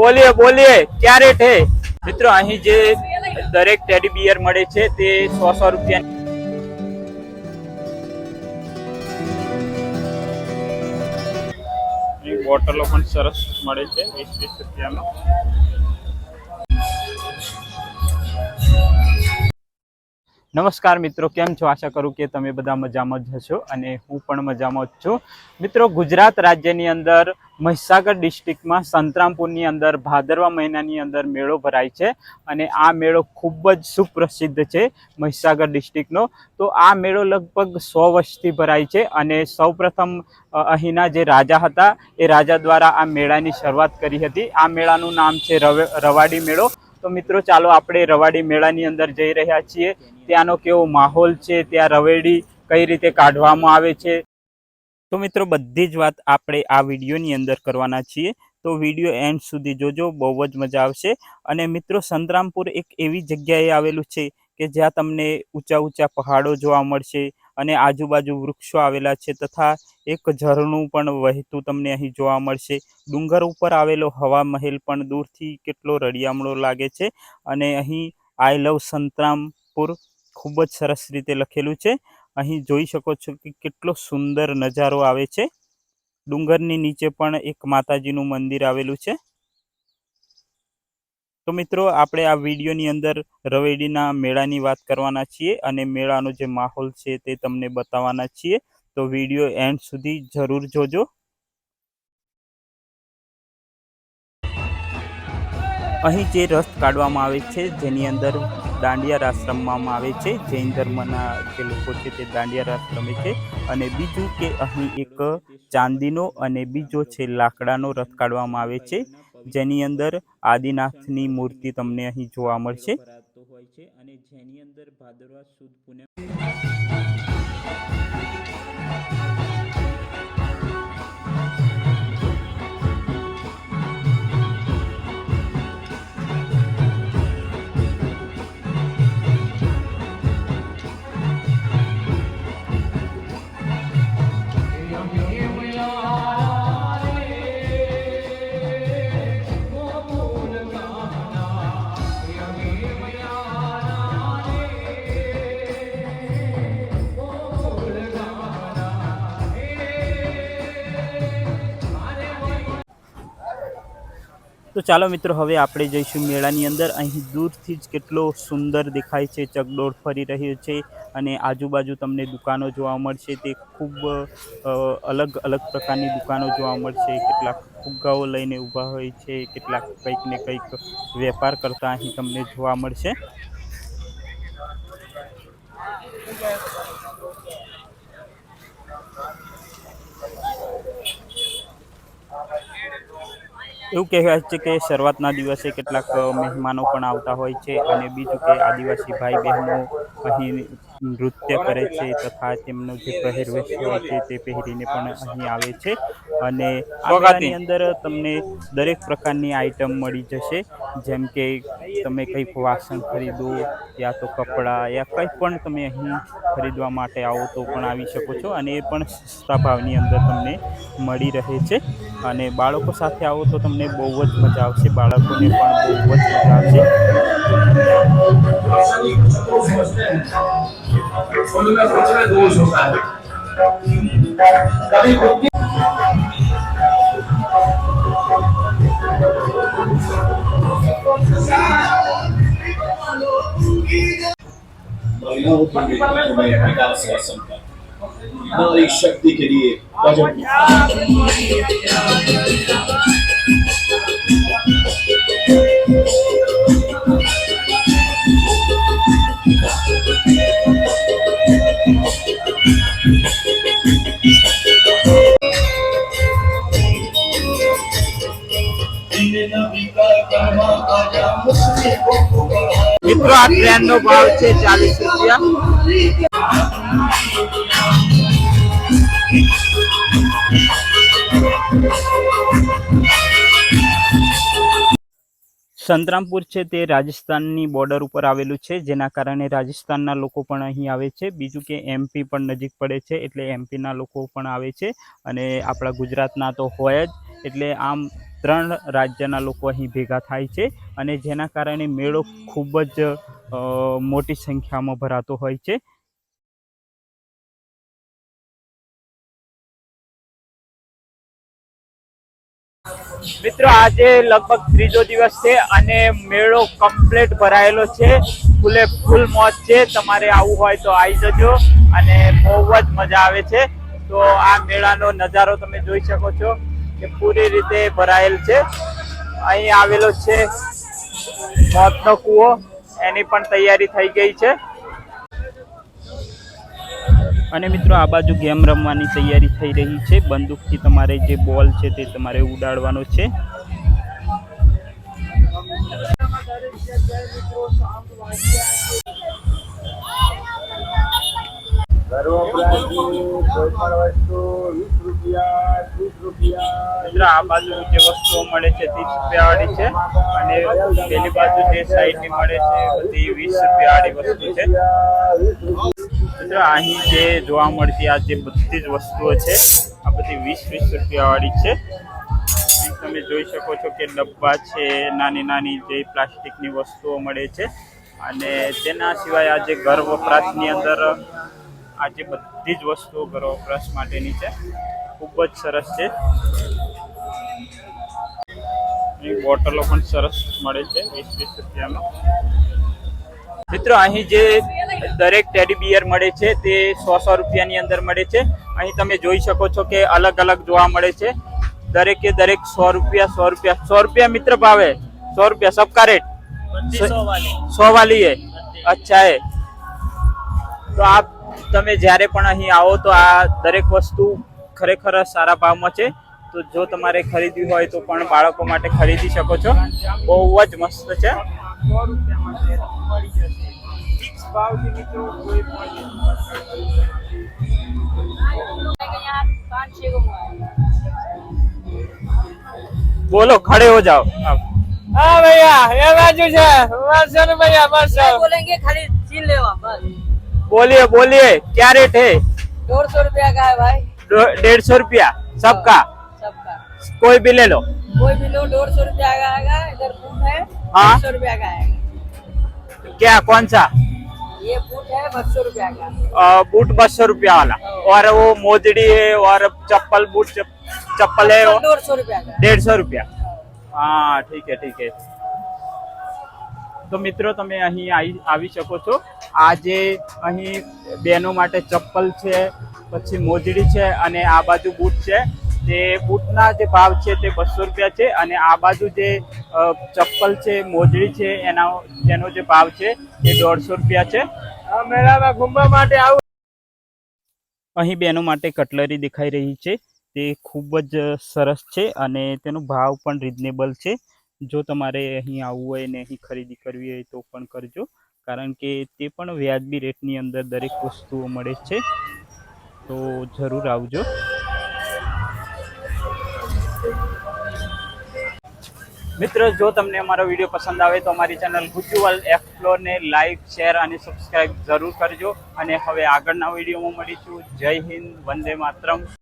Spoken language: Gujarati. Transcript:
બોલીએ બોલીએ, ક્યારે છે મિત્રો, અહીં જે દરેક ટેડી બિયર મળે છે, તે સો સો રૂપિયા બોટલો પણ સરસ મળે છે, વીસ વીસ રૂપિયામાં. નમસ્કાર મિત્રો, કેમ છો? આશા કરું કે તમે બધા મજામાં જ હશો અને હું પણ મજામાં જ છું. મિત્રો, ગુજરાત રાજ્યની અંદર મહીસાગર ડિસ્ટ્રિક્ટમાં સંતરામપુરની અંદર ભાદરવા મહિનાની અંદર મેળો ભરાય છે અને આ મેળો ખૂબ જ સુપ્રસિદ્ધ છે મહીસાગર ડિસ્ટ્રિક્ટનો. તો આ મેળો લગભગ સો વર્ષથી ભરાય છે અને સૌપ્રથમ અહીંના જે રાજા હતા એ રાજા દ્વારા આ મેળાની શરૂઆત કરી હતી. આ મેળાનું નામ છે રવે, રવાડી મેળો. તો મિત્રો, ચાલો આપણે રવાડી મેળાની અંદર જઈ રહ્યા છીએ. ત્યાંનો કેવો માહોલ છે, ત્યાં રવેડી કઈ રીતે કાઢવામાં આવે છે? તો મિત્રો, બધી જ વાત આપણે આ વિડીયોની અંદર કરવાના છીએ. તો વીડિયો એન્ડ સુધી જોજો, બહુ જ મજા આવશે. અને મિત્રો, સંતરામપુર એક એવી જગ્યાએ આવેલું છે કે જ્યાં તમને ઊંચા ઊંચા પહાડો જોવા મળશે અને આજુબાજુ વૃક્ષો આવેલા છે તથા એક ઝરણું પણ વહેતું તમને અહીં જોવા મળશે. ડુંગર ઉપર આવેલો હવા મહેલ પણ દૂરથી કેટલો રળિયામણો લાગે છે અને અહીં આઈ લવ સંતરામપુર ખૂબ જ સરસ રીતે લખેલું છે. અહીં જોઈ શકો છો કે કેટલો સુંદર નજારો આવે છે. ડુંગરની નીચે પણ એક માતાજીનું મંદિર આવેલું છે. તો મિત્રો, આપણે આ વિડીયોની અંદર રવેડીના મેળાની વાત કરવાના છીએ અને મેળાનો જે માહોલ છે તે તમને બતાવવાના છીએ. તો વીડિયો એન્ડ સુધી જરૂર જોજો. અહીં જે રસ કાઢવામાં આવે છે, જેની અંદર દાંડિયા રાસ રમવામાં આવે છે, જૈન ધર્મના જે લોકો છે તે દાંડિયા રાસ રમે છે. અને બીજું કે અહીં એક ચાંદીનો અને બીજો છે લાકડાનો રથ કાઢવામાં આવે છે. જેની અંદર આદિનાથની મૂર્તિ તમને અહીં જોવા મળશે. હોય છે અને જેની અંદર ભાદરવા સુદ પૂનમ તો ચાલો મિત્રો, હવે આપણે જઈશું મેળાની અંદર. અહીં દૂરથી જ કેટલો સુંદર દેખાય છે, ચકડોળ ફરી રહ્યો છે અને આજુબાજુ તમને દુકાનો જોવા મળશે. તે ખૂબ અલગ અલગ પ્રકારની દુકાનો જોવા મળશે. કેટલાક ફુગ્ગાઓ લઈને ઊભા હોય છે, કેટલાક કંઈક ને કંઈક વેપાર કરતા અહીં તમને જોવા મળશે. એવું કહેવાય છે કે શરૂઆતના દિવસે કેટલાક મહેમાનો પણ આવતા હોય છે અને બીજું કે આદિવાસી ભાઈ બહેનો અહીં નૃત્ય કરે છે તથા તેમનો જે પહેરવેશ હોય છે તે પહેરીને પણ અહીં આવે છે અને આ અંદર તમને દરેક પ્રકારની આઈટમ મળી જશે. જેમ કે તમે કંઈક વાસણ ખરીદો યા તો કપડાં યા કંઈ પણ તમે અહીં ખરીદવા માટે આવો તો પણ આવી શકો છો અને એ પણ સસ્તા ભાવની અંદર તમને મળી રહે છે. અને બાળકો સાથે આવો તો તમને બહુ જ મજા આવશે બાળકોને પણ બહુ જ મજા આવશે Cuando una persona tuvo su padre. David, ¿por qué? महिलाओं के नेतृत्व में विकास है सबका नारी शक्ति के लिए મિત્રો, આ ટ્રેન નો ભાવ છે ચાલીસ રૂપિયા. સંતરામપુર છે તે રાજસ્થાનની બોર્ડર ઉપર આવેલું છે, જેના કારણે રાજસ્થાનના લોકો પણ અહીં આવે છે. બીજું કે એમપી પણ નજીક પડે છે, એટલે એમપીના લોકો પણ આવે છે. અને આપણા ગુજરાતના તો હોય જ. એટલે આમ ત્રણ રાજ્યના લોકો અહીં ભેગા થાય છે અને જેના કારણે મેળો ખૂબ જ મોટી સંખ્યામાં ભરાતો હોય છે. મિત્રો, આજે લગભગ ત્રીજો દિવસ છે અને મેળો કમ્પ્લીટ ભરાયેલો છે. ફૂલે ફૂલ મોજ છે. તમારે આવવું હોય તો આવી જજો અને બહુ જ મજા આવે છે. તો આ મેળાનો નજારો તમે જોઈ શકો છો. પૂરી રીતે ભરાયેલ છે. અહીં આવેલો છે મોતનો કૂવો. એની પણ તૈયારી થઈ ગઈ છે. અને મિત્રો, આ બાજુ ગેમ રમવાની તૈયારી થઈ રહી છે. બંદૂકથી તમારે જે બોલ છે તે તમારે ઉડાડવાનો છે. મિત્રો આ બાજુ જે વસ્તુઓ મળે છે, ત્રીસ રૂપિયાવાળી છે, અને પેલી બાજુ જે સાઈડની મળે છે, બધી વીસ રૂપિયાવાળી વસ્તુ છે. અહીં જે જોવા મળતી આ જે બધી જ વસ્તુઓ છે, આ બધી વીસ વીસ રૂપિયા વાળી છે તમે જોઈ શકો છો કે ડબ્બા છે, નાની નાની જે પ્લાસ્ટિકની વસ્તુઓ મળે છે. અને તેના સિવાય આજે ઘર વપરાશની અંદર આજે બધી જ વસ્તુઓ ઘરો બ્રશ માટેની છે. ખૂબ જ સરસ છે. બોટલો પણ સરસ મળે છે વીસ વીસ રૂપિયામાં. મિત્રો અહીં જે દરેક ટેડી બિયર મળે છે તે સો સો રૂપિયાની અંદર મળે છે. અહીં તમે જોઈ શકો છો કે અલગ અલગ જોવા મળે છે. દરેકે દરેક સો રૂપિયા સો રૂપિયા સો રૂપિયા મિત્ર ભાવે. સો રૂપિયા સબકા રેટ. સો વાલી. હે અચ્છા એ. તો આપ તમે જ્યારે પણ અહીં આવો તો આ દરેક વસ્તુ ખરેખર સારા ભાવમાં છે તો જો તમારે ખરીદવી હોય તો પણ બાળકો માટે ખરીદી શકો છો બહુ જ મસ્ત છે ફિક્સ ભાવથી મિત્રો કોઈ પણ यहाँ पाँच छः को બોલો ખડે હો જાઓ આપ. હા ભૈયા એ બાજુ છે બસો ને ભૈયા બસો बोलेंगे खाली छीन ले बस बोलिए बोलिए क्या रेट है? डेढ़ सौ रूपया का है भाई। डेढ़ सौ रूपया सबका? सबका। कोई भी ले लो। कोई भी लो डेढ़ सौ रूपया का इधर बूट है हाँ। सौ रूपया का आएगा। क्या कौन सा? ये बूट है बस सौ रूपया का। बूट बस सौ रूपया वाला। हाँ। और वो मोजड़ी है और चप्पल बूट चप्पल है डेढ़ सौ रूपया डेढ़ हाँ। सौ रूपया। हाँ ठीक है ठीक है। તો મિત્રો તમે અહીં આવી શકો છો. આજે અહીં બહેનો માટે ચપ્પલ છે પછી મોજડી છે અને આ બાજુ બૂટ છે. તે બૂટના જે ભાવ છે તે બસો રૂપિયા છે અને આ બાજુ જે ચપ્પલ છે મોજડી છે એના એનો જે ભાવ છે એ દોઢસો રૂપિયા છે. મેળામાં ઘૂમવા માટે આવું અહીં બહેનો માટે કટલરી દેખાઈ રહી છે. તે ખૂબ જ સરસ છે અને તેનો ભાવ પણ રિઝનેબલ છે. જો તમારે અહીં આવવું હોય ને અહીં ખરીદી કરવી હોય તો પણ કરજો. કારણ કે તે પણ વ્યાજબી રેટની અંદર દરેક વસ્તુઓ મળે છે. તો જરૂર આવજો. મિત્રો, જો તમને અમારો વીડિયો પસંદ આવે તો અમારી ચેનલ ગુજુવલ એક્સપ્લોરને લાઈક, શેર અને સબસ્ક્રાઈબ જરૂર કરજો. અને હવે આગળના વિડીયોમાં મળીશું. જય હિન્દ, વંદે માતરમ.